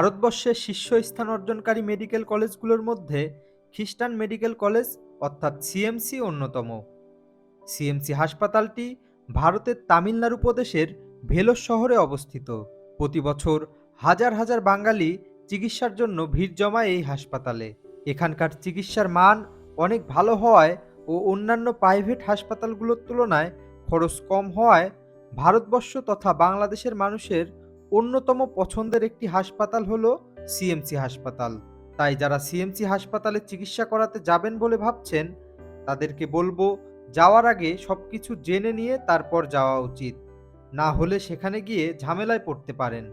ভারতবর্ষের শীর্ষস্থান অর্জনকারী মেডিকেল কলেজগুলোর মধ্যে খ্রিস্টান মেডিকেল কলেজ অর্থাৎ সিএমসি অন্যতম। সিএমসি হাসপাতালটি ভারতের তামিলনাড়ু প্রদেশের ভেলোর শহরে অবস্থিত। প্রতি বছর হাজার হাজার বাঙালি চিকিৎসার জন্য ভিড় জমায় এই হাসপাতালে। এখানকার চিকিৎসার মান অনেক ভালো হওয়ায় ও অন্যান্য প্রাইভেট হাসপাতালগুলোর তুলনায় খরচ কম হওয়ায় ভারতবর্ষ তথা বাংলাদেশের মানুষের অন্যতম পছন্দের একটি হাসপাতাল হলো সিএমসি হাসপাতাল। তাই যারা সিএমসি হাসপাতালে চিকিৎসা করাতে যাবেন বলে ভাবছেন, তাদেরকে বলব যাওয়ার আগে সব কিছু জেনে নিয়ে তারপর যাওয়া উচিত। না হলে সেখানে গিয়ে ঝামেলায় পড়তে পারেন।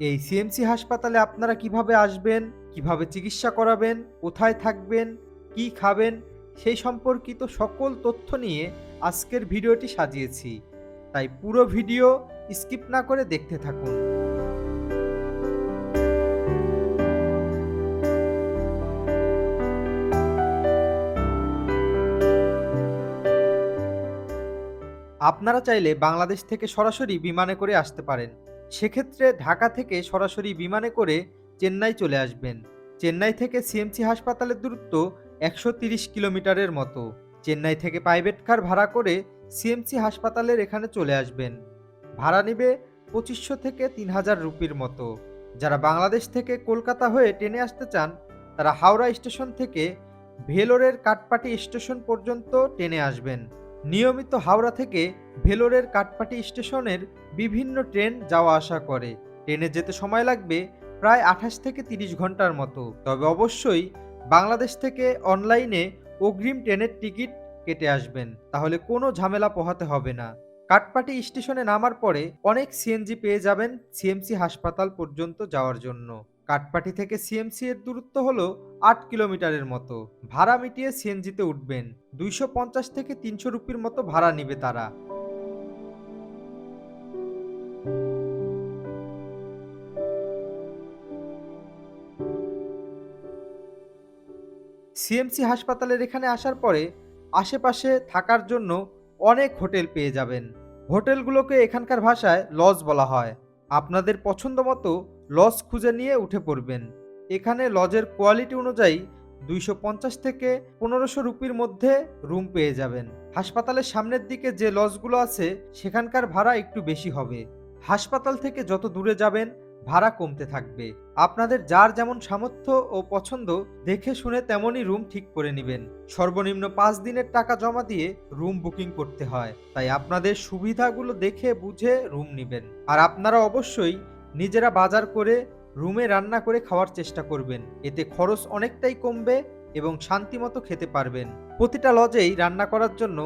এই সিএমসি হাসপাতালে আপনারা কীভাবে আসবেন, কীভাবে চিকিৎসা করাবেন, কোথায় থাকবেন, কি খাবেন, সেই সম্পর্কিত সকল তথ্য নিয়ে আজকের ভিডিওটি সাজিয়েছি। তাই পুরো ভিডিও স্কিপ না করে দেখতে থাকুন। আপনারা চাইলে বাংলাদেশ থেকে সরাসরি বিমানে করে আসতে পারেন। সেক্ষেত্রে ঢাকা থেকে সরাসরি বিমানে করে চেন্নাই চলে আসবেন। চেন্নাই থেকে সিএমসি হাসপাতালের দূরত্ব একশো কিলোমিটারের মতো। চেন্নাই থেকে প্রাইভেট কার ভাড়া করে সিএমসি হাসপাতালের এখানে চলে আসবেন। ভাড়া নেবে পঁচিশশো থেকে তিন হাজার রুপির মতো। যারা বাংলাদেশ থেকে কলকাতা হয়ে ট্রেনে আসতে চান, তারা হাওড়া স্টেশন থেকে ভেলোরের কাটপাটি স্টেশন পর্যন্ত ট্রেনে আসবেন। নিয়মিত হাওড়া থেকে ভেলোরের কাটপাটি স্টেশনের বিভিন্ন ট্রেন যাওয়া আসা করে। ট্রেনে যেতে সময় লাগবে প্রায় আঠাশ থেকে তিরিশ ঘণ্টার মতো। তবে অবশ্যই বাংলাদেশ থেকে অনলাইনে অগ্রিম ট্রেনের টিকিট কেটে আসবেন, তাহলে কোনো ঝামেলা পোহাতে হবে না। কাটপাটি স্টেশনে নামার পরে অনেক সিএনজি পেয়ে যাবেন সিএমসি হাসপাতাল পর্যন্ত যাওয়ার জন্য। কাটপাটি থেকে সিএমসি এর দূরত্ব হলো আট কিলোমিটারের মতো। ভাড়া মিটিয়ে সিএনজিতে উঠবেন, দুইশো পঞ্চাশ থেকে তিনশো রুপির মতো ভাড়া নিবে তারা। সিএমসি হাসপাতালের এখানে আসার পরে আশেপাশে থাকার জন্য অনেক হোটেল পেয়ে যাবেন। হোটেলগুলোকে এখানকার ভাষায় লজ বলা হয়। আপনাদের পছন্দ মতো লজ খুঁজে নিয়ে উঠে পড়বেন। এখানে লজের কোয়ালিটি অনুযায়ী দুইশো পঞ্চাশ থেকে পনেরোশো রুপির মধ্যে রুম পেয়ে যাবেন। হাসপাতালের সামনের দিকে যে লজগুলো আছে, সেখানকার ভাড়া একটু বেশি হবে। হাসপাতাল থেকে যত দূরে যাবেন ভাড়া কমতে থাকবে। আপনাদের যার যেমন সামর্থ্য ও পছন্দ, দেখে শুনে তেমনই রুম ঠিক করে নেবেন। সর্বনিম্ন পাঁচ দিনের টাকা জমা দিয়ে রুম বুকিং করতে হয়। তাই আপনাদের সুবিধাগুলো দেখে বুঝে রুম নেবেন। আর আপনারা অবশ্যই নিজেরা বাজার করে রুমে রান্না করে খাওয়ার চেষ্টা করবেন। এতে খরচ অনেকটাই কমবে এবং শান্তিমতো খেতে পারবেন। প্রতিটা লজেই রান্না করার জন্য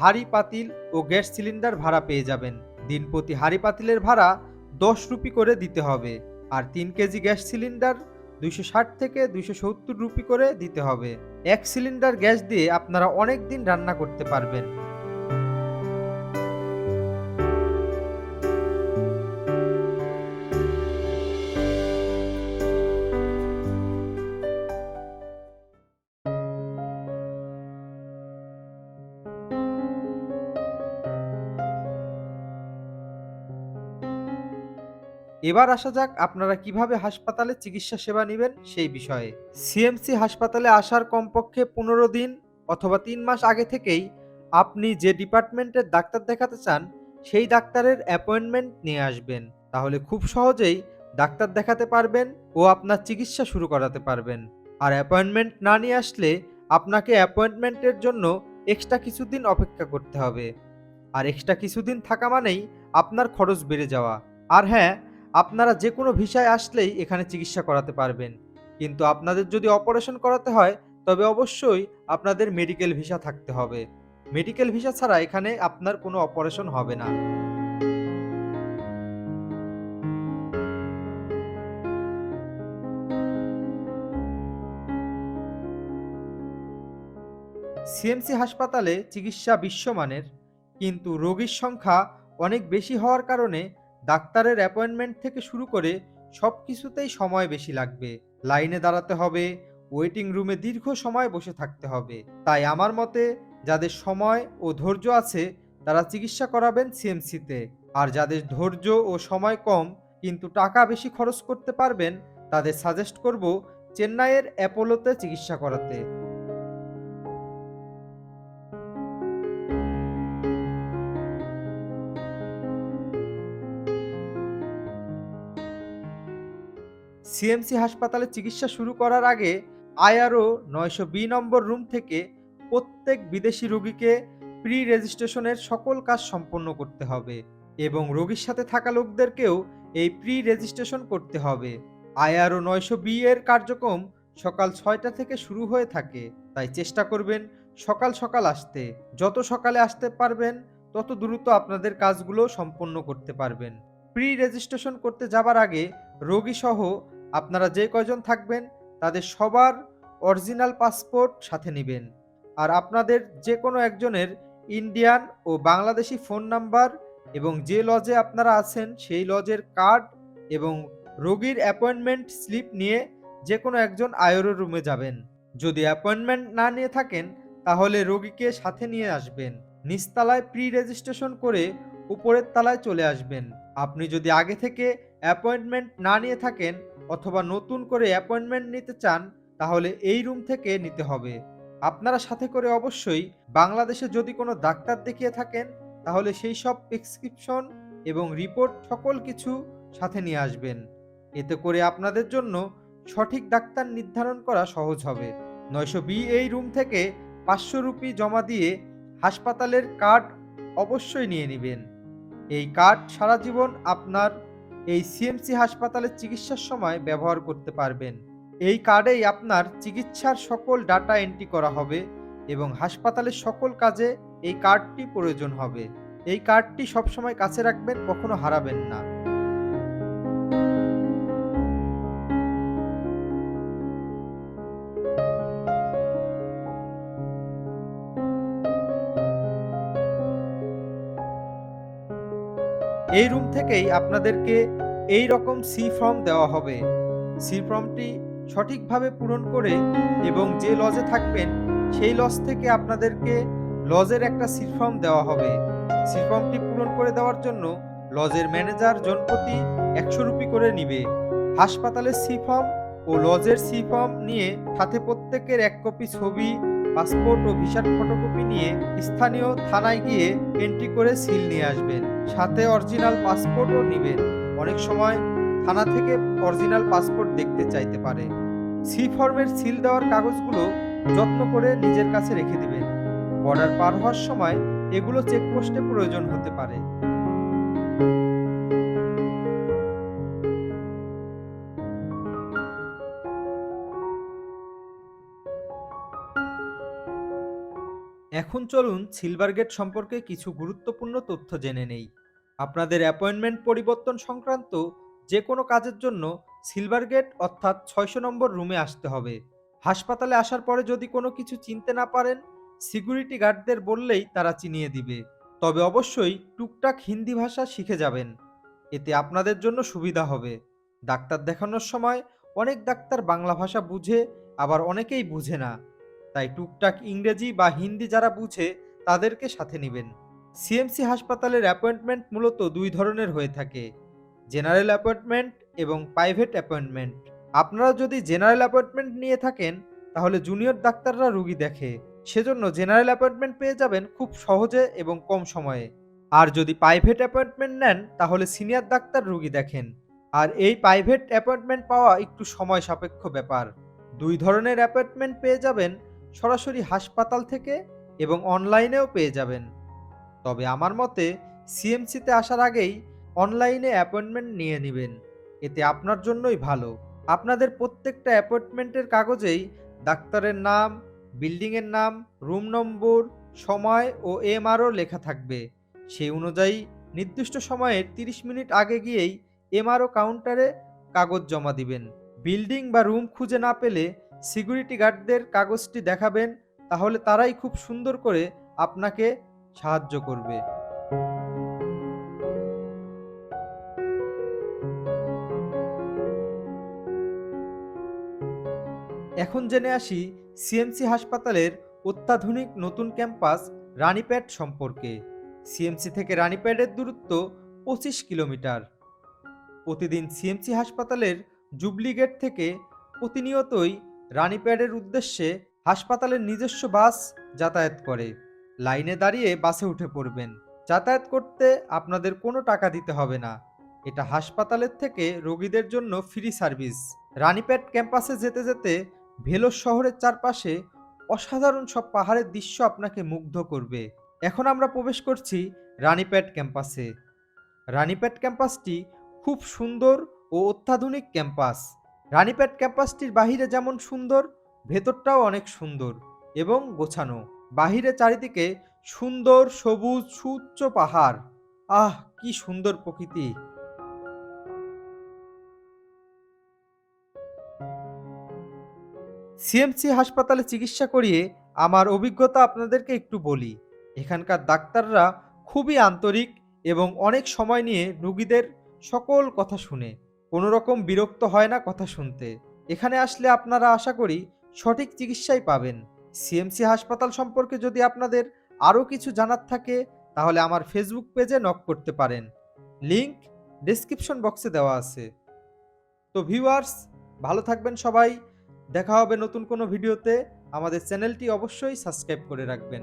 হাড়ি, পাতিল ও গ্যাস সিলিন্ডার ভাড়া পেয়ে যাবেন। দিন প্রতি হাঁড়ি, পাতিলের ভাড়া দশ রুপি করে দিতে হবে আর তিন কেজি গ্যাস সিলিন্ডার দুইশো ষাট থেকে দুইশো সত্তর রুপি করে দিতে হবে। এক সিলিন্ডার গ্যাস দিয়ে আপনারা অনেক দিন রান্না করতে পারবেন। এবার আসা যাক আপনারা কীভাবে হাসপাতালে চিকিৎসা সেবা নেবেন সেই বিষয়ে। সিএমসি হাসপাতালে আসার কমপক্ষে পনেরো দিন অথবা তিন মাস আগে থেকেই আপনি যে ডিপার্টমেন্টের ডাক্তার দেখাতে চান, সেই ডাক্তারের অ্যাপয়েন্টমেন্ট নিয়ে আসবেন। তাহলে খুব সহজেই ডাক্তার দেখাতে পারবেন ও আপনার চিকিৎসা শুরু করাতে পারবেন। আর অ্যাপয়েন্টমেন্ট না নিয়ে আসলে আপনাকে অ্যাপয়েন্টমেন্টের জন্য এক্সট্রা কিছুদিন অপেক্ষা করতে হবে। আর এক্সট্রা কিছুদিন থাকা মানেই আপনার খরচ বেড়ে যাওয়া। আর হ্যাঁ আপনারা যে কোনো ভিসায় আসলেই এখানে চিকিৎসা করাতে পারবেন। কিন্তু আপনাদের যদি অপারেশন করাতে হয়, তবে অবশ্যই আপনাদের মেডিকেল ভিসা থাকতে হবে। মেডিকেল ভিসা ছাড়া এখানে আপনার কোনো অপারেশন হবে না। সিএমসি হাসপাতালে চিকিৎসা বিশ্বমানের, কিন্তু রোগীর সংখ্যা অনেক বেশি হওয়ার কারণে ডাক্তারের অ্যাপয়েন্টমেন্ট থেকে শুরু করে সব কিছুতেই সময় বেশি লাগবে। লাইনে দাঁড়াতে হবে, ওয়েটিং রুমে দীর্ঘ সময় বসে থাকতে হবে। তাই আমার মতে, যাদের সময় ও ধৈর্য আছে, তারা চিকিৎসা করাবেন সিএমসিতে। আর যাদের ধৈর্য ও সময় কম, কিন্তু টাকা বেশি খরচ করতে পারবেন, তাদের সাজেস্ট করব চেন্নাইয়ের অ্যাপোলোতে চিকিৎসা করাতে। সিএমসি হাসপাতালে চিকিৎসা শুরু করার আগে আইআরও নয়শো বি নম্বর রুম থেকে প্রত্যেক বিদেশি রোগীকে প্রি রেজিস্ট্রেশনের সকল কাজ সম্পন্ন করতে হবে এবং রোগীর সাথে থাকা লোকদেরকেও এই প্রি রেজিস্ট্রেশন করতে হবে। আইআরও নয়শো বি এর কার্যক্রম সকাল ছয়টা থেকে শুরু হয়ে থাকে, তাই চেষ্টা করবেন সকাল সকাল আসতে। যত সকালে আসতে পারবেন, তত দ্রুত আপনাদের কাজগুলো সম্পন্ন করতে পারবেন। প্রি রেজিস্ট্রেশন করতে যাবার আগে রোগী সহ আপনারা যে কয়জন থাকবেন, তাদের সবার অরিজিনাল পাসপোর্ট সাথে নেবেন। আর আপনাদের যে কোনো একজনের ইন্ডিয়ান ও বাংলাদেশি ফোন নাম্বার এবং যে লজে আপনারা আছেন, সেই লজের কার্ড এবং রোগীর অ্যাপয়েন্টমেন্ট স্লিপ নিয়ে যে কোনো একজন আয়োরো রুমে যাবেন। যদি অ্যাপয়েন্টমেন্ট না নিয়ে থাকেন, তাহলে রোগীকে সাথে নিয়ে আসবেন। নিচতলায় প্রি রেজিস্ট্রেশন করে উপরের তলায় চলে আসবেন। আপনি যদি আগে থেকে অ্যাপয়েন্টমেন্ট না নিয়ে থাকেন অথবা নতুন করে অ্যাপয়েন্টমেন্ট নিতে চান, তাহলে এই রুম থেকে নিতে হবে। আপনারা সাথে করে অবশ্যই বাংলাদেশে যদি কোনো ডাক্তার দেখিয়ে থাকেন, তাহলে সেই সব প্রেসক্রিপশন এবং রিপোর্ট সকল কিছু সাথে নিয়ে আসবেন। এতে করে আপনাদের জন্য সঠিক ডাক্তার নির্ধারণ করা সহজ হবে। নয়শো বি এই রুম থেকে পাঁচশো রুপি জমা দিয়ে হাসপাতালের কার্ড অবশ্যই নিয়ে নেবেন। এই কার্ড সারা জীবন আপনার এই সিএমসি হাসপাতালের চিকিৎসার সময় ব্যবহার করতে পারবেন। এই কার্ডেই আপনার চিকিৎসার সকল ডাটা এন্ট্রি করা হবে এবং হাসপাতালের সকল কাজে এই কার্ডটি প্রয়োজন হবে। এই কার্ডটি সবসময় কাছে রাখবেন, কখনো হারাবেন না। এই রুম থেকেই আপনাদেরকে এই রকম সি ফর্ম দেওয়া হবে। সি ফর্মটি সঠিকভাবে পূরণ করে এবং যে লজে থাকবেন, সেই লজ থেকে আপনাদেরকে লজের একটা সি ফর্ম দেওয়া হবে। সি ফর্মটি পূরণ করে দেওয়ার জন্য লজের ম্যানেজার জনপ্রতি একশো রুপি করে নিবে। হাসপাতালের সি ফর্ম ও লজের সি ফর্ম নিয়ে সাথে প্রত্যেকের এক কপি ছবি পাসপোর্ট ও ভিসার ফটোকপি নিয়ে স্থানীয় থানায় গিয়ে এন্ট্রি করে সিল নিয়ে আসবেন। সাথে অরিজিনাল পাসপোর্টও নেবেন। অনেক সময় থানা থেকে অরিজিনাল পাসপোর্ট দেখতে চাইতে পারে। সি ফর্মের সিল দেওয়ার কাগজগুলো যত্ন করে নিজের কাছে রেখে দিবেন। বর্ডার পার হওয়ার সময় এগুলো চেকপোস্টে প্রয়োজন হতে পারে। এখন চলুন সিলভার গেট সম্পর্কে কিছু গুরুত্বপূর্ণ তথ্য জেনে নেই। আপনাদের অ্যাপয়েন্টমেন্ট পরিবর্তন সংক্রান্ত যে কোনো কাজের জন্য সিলভার গেট অর্থাৎ ছয়শো নম্বর রুমে আসতে হবে। হাসপাতালে আসার পরে যদি কোনো কিছু চিনতে না পারেন সিকিউরিটি গার্ডদের বললেই তারা চিনিয়ে দিবে। তবে অবশ্যই টুকটাক হিন্দি ভাষা শিখে যাবেন। এতে আপনাদের জন্য সুবিধা হবে। ডাক্তার দেখানোর সময় অনেক ডাক্তার বাংলা ভাষা বুঝে, আবার অনেকেই বুঝে না। তাই টুকটাক ইংরেজি বা হিন্দি যারা বুঝে তাদেরকে সাথে নেবেন। সিএমসি হাসপাতালের অ্যাপয়েন্টমেন্ট মূলত দুই ধরনের হয়ে থাকে, জেনারেল অ্যাপয়েন্টমেন্ট এবং প্রাইভেট অ্যাপয়েন্টমেন্ট। আপনারা যদি জেনারেল অ্যাপয়েন্টমেন্ট নিয়ে থাকেন, তাহলে জুনিয়র ডাক্তাররা রুগী দেখে, সেজন্য জেনারেল অ্যাপয়েন্টমেন্ট পেয়ে যাবেন খুব সহজে এবং কম সময়ে। আর যদি প্রাইভেট অ্যাপয়েন্টমেন্ট নেন, তাহলে সিনিয়র ডাক্তার রুগী দেখেন। আর এই প্রাইভেট অ্যাপয়েন্টমেন্ট পাওয়া একটু সময় সাপেক্ষ ব্যাপার। দুই ধরনের অ্যাপয়েন্টমেন্ট পেয়ে যাবেন সরাসরি হাসপাতাল থেকে এবং অনলাইনেও পেয়ে যাবেন। তবে আমার মতে সিএমসিতে আসার আগেই অনলাইনে অ্যাপয়েন্টমেন্ট নিয়ে নেবেন। এতে আপনার জন্যই ভালো। আপনাদের প্রত্যেকটা অ্যাপয়েন্টমেন্টের কাগজেই ডাক্তারের নাম, বিল্ডিংয়ের নাম, রুম নম্বর, সময় ও এমআরও লেখা থাকবে। সেই অনুযায়ী নির্দিষ্ট সময়ের 30 মিনিট আগে গিয়েই এমআরও কাউন্টারে কাগজ জমা দিবেন। বিল্ডিং বা রুম খুঁজে না পেলে সিকিউরিটি গার্ডদের কাগজটি দেখাবেন, তাহলে তারাই খুব সুন্দর করে আপনাকে সাহায্য করবে। এখন জেনে আসি সিএমসি হাসপাতালের অত্যাধুনিক নতুন ক্যাম্পাস রানীপ্যাড সম্পর্কে। সিএমসি থেকে রানীপ্যাডের দূরত্ব পঁচিশ কিলোমিটার। প্রতিদিন সিএমসি হাসপাতালের জুবলি গেট থেকে প্রতিনিয়তই রানীপ্যাডের উদ্দেশ্যে হাসপাতালের নিজস্ব বাস যাতায়াত করে। লাইনে দাঁড়িয়ে বাসে উঠে পড়বেন। যাতায়াত করতে আপনাদের কোনো টাকা দিতে হবে না। এটা হাসপাতালের থেকে রোগীদের জন্য ফ্রি সার্ভিস। রানীপ্যাড ক্যাম্পাসে যেতে যেতে ভেলোর শহরের চারপাশে অসাধারণ সব পাহাড়ের দৃশ্য আপনাকে মুগ্ধ করবে। এখন আমরা প্রবেশ করছি রানীপ্যাড ক্যাম্পাসে। রানীপ্যাড ক্যাম্পাসটি খুব সুন্দর ও অত্যাধুনিক ক্যাম্পাস। রানীপ্যাড ক্যাম্পাসটির বাহিরে যেমন সুন্দর, ভেতরটাও অনেক সুন্দর এবং গোছানো। বাহিরে চারিদিকে সুন্দর সবুজ সুউচ্চ পাহাড়। আহ, কি সুন্দর প্রকৃতি! সিএমসি হাসপাতালে চিকিৎসা করিয়ে আমার অভিজ্ঞতা আপনাদেরকে একটু বলি। এখানকার ডাক্তাররা খুবই আন্তরিক এবং অনেক সময় নিয়ে রুগীদের সকল কথা শুনে। কোনো রকম বিরক্ত হয় না কথা শুনতে। এখানে আসলে আপনারা আশা করি সঠিক চিকিৎসাই পাবেন। সিএমসি হাসপাতাল সম্পর্কে যদি আপনাদের আরও কিছু জানার থাকে, তাহলে আমার ফেসবুক পেজে নক করতে পারেন। লিংক ডেসক্রিপশন বক্সে দেওয়া আছে। তো ভিউয়ার্স ভালো থাকবেন সবাই। দেখা হবে নতুন কোনো ভিডিওতে। আমাদের চ্যানেলটি অবশ্যই সাবস্ক্রাইব করে রাখবেন।